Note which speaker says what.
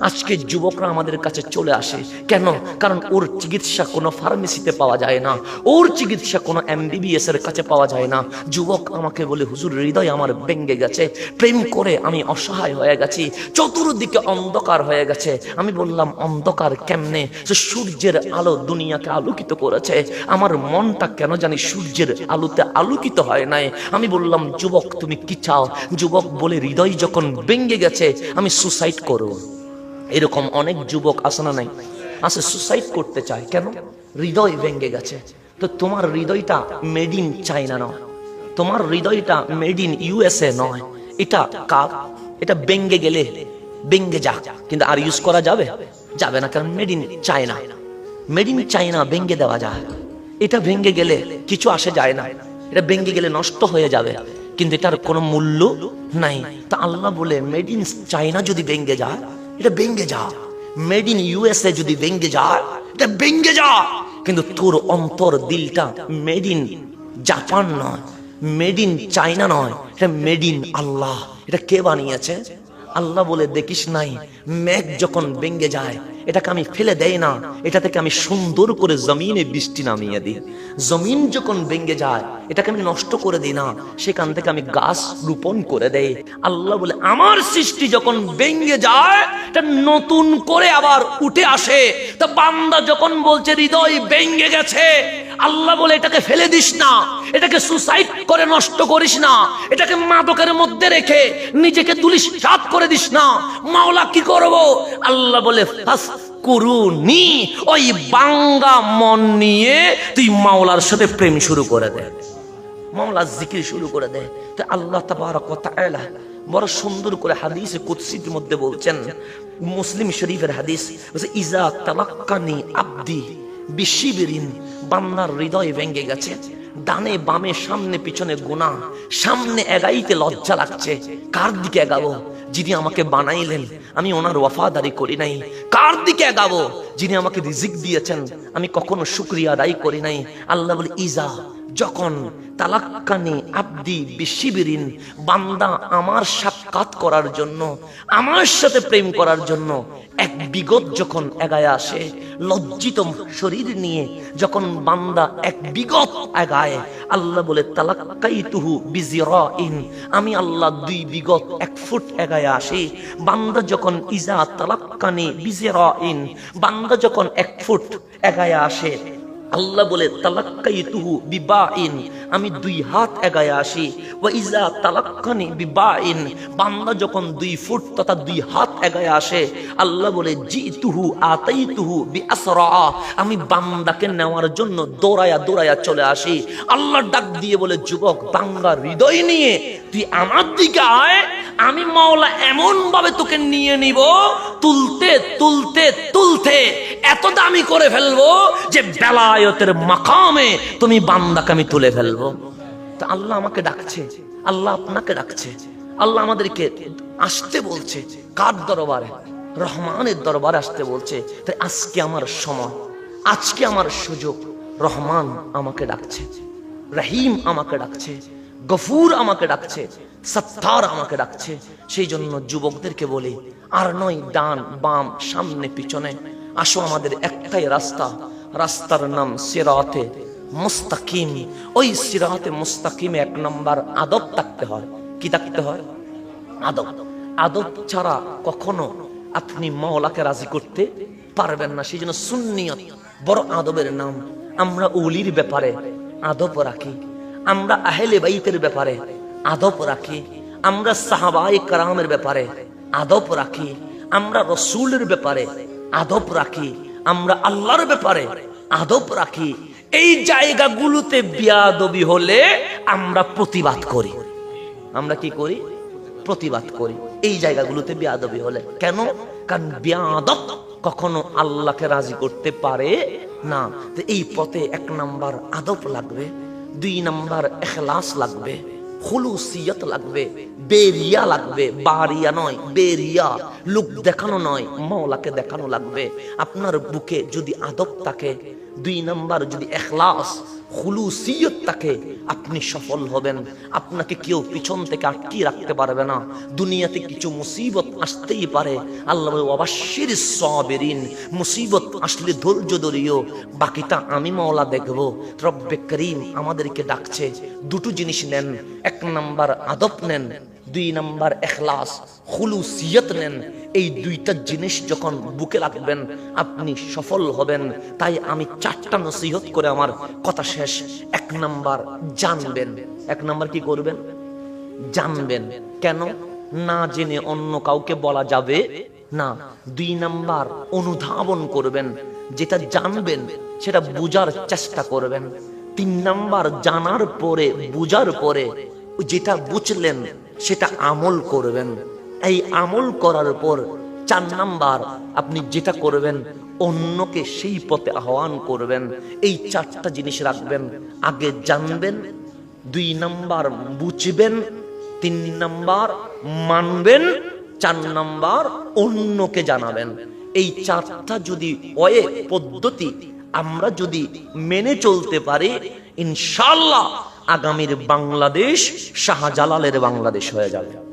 Speaker 1: আজকে যুবকরা আমাদের কাছে চলে আসে। কেন? কারণ ওর চিকিৎসা কোনো ফার্মেসিতে পাওয়া যায় না। ওর চিকিৎসা কোনো এমবিবিএস এর কাছে পাওয়া যায় না। যুবক আমাকে বলে, হুজুর, হৃদয় আমার ভেঙ্গে গেছে। প্রেম করে আমি অসহায় হয়ে গেছি। চতুর্দিকে অন্ধকার হয়ে গেছে। আমি বললাম, অন্ধকার কেমনে? সূর্যের আলো দুনিয়াকে আলোকিত করেছে। আমার মনটা কেন জানি সূর্যের আলোতে আলোকিত হয় নাই? আমি বললাম, যুবক, তুমি কি চাও? যুবক বলে, হৃদয় যখন ভেঙ্গে গেছে, আমি সুসাইড করব। এরকম অনেক যুবক আসে না নাই? আসে সুসাইড করতে চায়। কেন? হৃদয় ভেঙ্গে গেছে। তো তোমার হৃদয়টা মেড ইন চাইনা নয়। তোমার হৃদয়টা মেড ইন ইউএসএ নয়। এটা কাপ এটা বেঙ্গে গেলে বেঙ্গে যা কিন্তু আর ইউজ করা যাবে? যাবে না, কারণ made in China made in China ভেঙ্গে দেওয়া যায়। এটা ভেঙ্গে গেলে কিছু আসে যায় না। এটা ভেঙ্গে গেলে নষ্ট হয়ে যাবে। কিন্তু এটার কোনো মূল্য নাই। তা আল্লাহ বলে মেড ইন চায়না যদি ভেঙ্গে যায় এটা ভেঙ্গে যা। মেড ইন ইউএসএ যদি ভেঙ্গে যা এটা ভেঙ্গে যা। কিন্তু তোর অন্তর দিলটা মেড ইন জাপান নয় মেড ইন চাইনা নয়, এটা মেড ইন আল্লাহ। এটা কে বানিয়েছে? আল্লাহ বলে দেখিস নাই, মেঘ যখন ভেঙ্গে যায় এটাকে আমি ফেলে দেই না, এটা থেকে আমি সুন্দর করে জমিনে বৃষ্টি নামিয়ে দিই। জমিন যখন ভেঙে যায়, এটাকে আমি নষ্ট করে দিই না, সেখান থেকে আমি গাছ রোপণ করে দেই। আল্লাহ বলে, আমার সৃষ্টি যখন ভেঙে যায় এটা নতুন করে আবার উঠে আসে। তা বান্দা যখন বলছে, হৃদয় ভেঙে গেছে আল্লাহ বলে, এটাকে ফেলে দিস না। এটাকে সুসাইড করে নষ্ট করিস না। এটাকে মাদকের মধ্যে রেখে নিজেকে তুলিস সাত করে দিস না। মাওলা, কি করব? আল্লাহ বলে করুনি ওই বাঙ্গা মন নিয়ে তুই মাওলার সাথে প্রেম শুরু করে দে। মাওলা, জিকির শুরু করে দেয় তো আল্লাহ তাবারক ওয়া তাআলা বড় সুন্দর করে হাদিসে কুদসির মধ্যে বলছেন, মুসলিম শরীফের হাদিস ইজা তালাক্কানি আব্দি বিশিবিরিন বান্দার হৃদয় ভেঙে গেছে। ডানে বামে, সামনে পিছনে গোনা, সামনে এগাইতে লজ্জা লাগছে। কার দিকে এগাবো? যিনি আমাকে বানাইলেন, আমি ওনার ওয়াফাদারি করি নাই। কার দিকে এগাবো? যিনি আমাকে রিজিক দিয়েছেন, আমি কখনো শুক্রিয়া আদায় করি নাই। আল্লাহ বলে, ইজা যখন তালাক্কানি আব্দি বিশিবিরিন বান্দা আমার সাক্ষাৎ করার জন্য, আমার সাথে প্রেম করার জন্য এক বিগত যখন এগায় আসে, লজ্জিত শরীর নিয়ে যখন বান্দা এক বিগত এগায়, আল্লাহ বলে তালাক্কাই তুহু বিজিরাইন। আমি আল্লাহ দুই বিগত এক ফুট এগায় আসি। বান্দা যখন ইজা তালাক্কানি বিজিরাইন, বান্দা যখন এক ফুট এগায় আসে আল্লাহ বলে তালাক্কাই তুহু বিবাইন। আমি দুই হাত এগায় আসি। ওয়া ইজা তালাক্কানি বিবাইন। বান্দা যখন দুই ফুট তথা দুই হাত এগায় আসে, আল্লাহ বলে জি তুহু আতাই তুহু বি আমি বান্দাকে নেওয়ার জন্য দৌড়ায়া দৌড়ায়া চলে আসি। আল্লাহ ডাক দিয়ে বলে, যুবক বাঙ্গা হৃদয় নিয়ে তুই আমার দিকে আয়। আমি মাওলা এমন ভাবে তোকে নিয়ে নিব, তুলতে তুলতে তুলতে এত দামি করে ফেলব যে বেলায়তের মাকামে তুমি বান্দাকে আমি তুলে ফেলব। তা আল্লাহ আমাকে ডাকছে, আল্লাহ আপনাকে ডাকছে, আল্লাহ আমাদেরকে আসতে বলছে, কার দরবারে? রহমানের দরবারে আসতে বলছে। তাই আজকে আমার সময়, আজকে আমার সুযোগ, রহমান আমাকে ডাকছে, রহিম আমাকে ডাকছে, গফুর আমাকে ডাকছে, সত্তার আমাকে ডাকছে। সেই জন্য যুবকদেরকে বলি, আর নয় ডান বাম সামনে পিছনে। আসো আমাদের একটাই রাস্তা। রাস্তার নাম সিরাতে মুস্তাকিম। ওই সিরাতে মুস্তাকিমে এক নম্বর আদব থাকতে হয়। কি থাকতে হয়? আদব। আদব ছাড়া কখনো আপনি মাওলাকে রাজি করতে পারবেন না। সেই জন্য সুন্নিয়ত বড় আদবের নাম। আমরা উলির ব্যাপারে আদব রাখি। আমরা আহেলে বাইতের ব্যাপারে আদব রাখি। আমরা সাহাবাই কারামের ব্যাপারে আদব রাখি। আমরা রসুলের ব্যাপারে আদব রাখি, আমরা আল্লাহর ব্যাপারে আদব রাখি। এই জায়গাগুলোতে বিয়াদবি হলে আমরা প্রতিবাদ করি। আমরা কি করি? প্রতিবাদ করি। এই জায়গাগুলোতে বেয়াদবি হলে। কেন? কারণ বেয়াদব কখনো আল্লাহকে রাজি করতে পারে না। এই পথে এক নাম্বার আদব লাগবে, দুই নাম্বার এখলাস লাগবে। খুলুসিয়ত লাগবে, বেরিয়া লাগবে, বারিয়া নয়, বেরিয়া। লোক দেখানো নয়, মাওলাকে দেখানো লাগবে। আপনার বুকে যদি আদব থাকে, দুই নাম্বার যদি এখলাস হুলুসিয়ত থাকে আপনি সফল হবেন। আপনাকে কেউ পিছন থেকে আটকিয়ে রাখতে পারবে না। দুনিয়াতে কিছু মুসিবত আসতেই পারে। আল্লাহ বলে, সবেরিন মুসিবত আসলে ধৈর্য ধরিও। বাকিটা আমি মাওলা দেখব। রব্বে করিম আমাদেরকে ডাকছে। দুটো জিনিস নেন। এক নাম্বার আদব নেন। দুই নাম্বার এখলাস। হুলুসিয়ত নেন। এই দুইটা জিনিস যখন বুকে রাখবেন, আপনি সফল হবেন। তাই আমি চারটা নসিহত করে আমার কথা শেষ। এক নাম্বার, জানবেন। এক নাম্বার কি করবেন? জানবেন। কেন? না জেনে অন্য কাউকে বলা যাবে না। দুই নাম্বার, অনুধাবন করবেন। যেটা জানবেন, সেটা বুঝার চেষ্টা করবেন। তিন নাম্বার, জানার পরে, বুঝার পরে, যেটা বুঝলেন, সেটা আমল করবেন। এই আমল করার পর চার নাম্বার, আপনি যেটা করবেন, অন্যকে সেই পথে আহ্বান করবেন, এই চারটা জিনিস রাখবেন। আগে জানবেন, দুই নাম্বার বুঝবেন, তিন নাম্বার মানবেন, চার নাম্বার অন্যকে জানাবেন। এই চারটা যদি ওয়ে পদ্ধতি আমরা যদি মেনে চলতে পারি ইনশাল্লাহ আগামীর বাংলাদেশ শাহজালালের বাংলাদেশ হয়ে যাবে।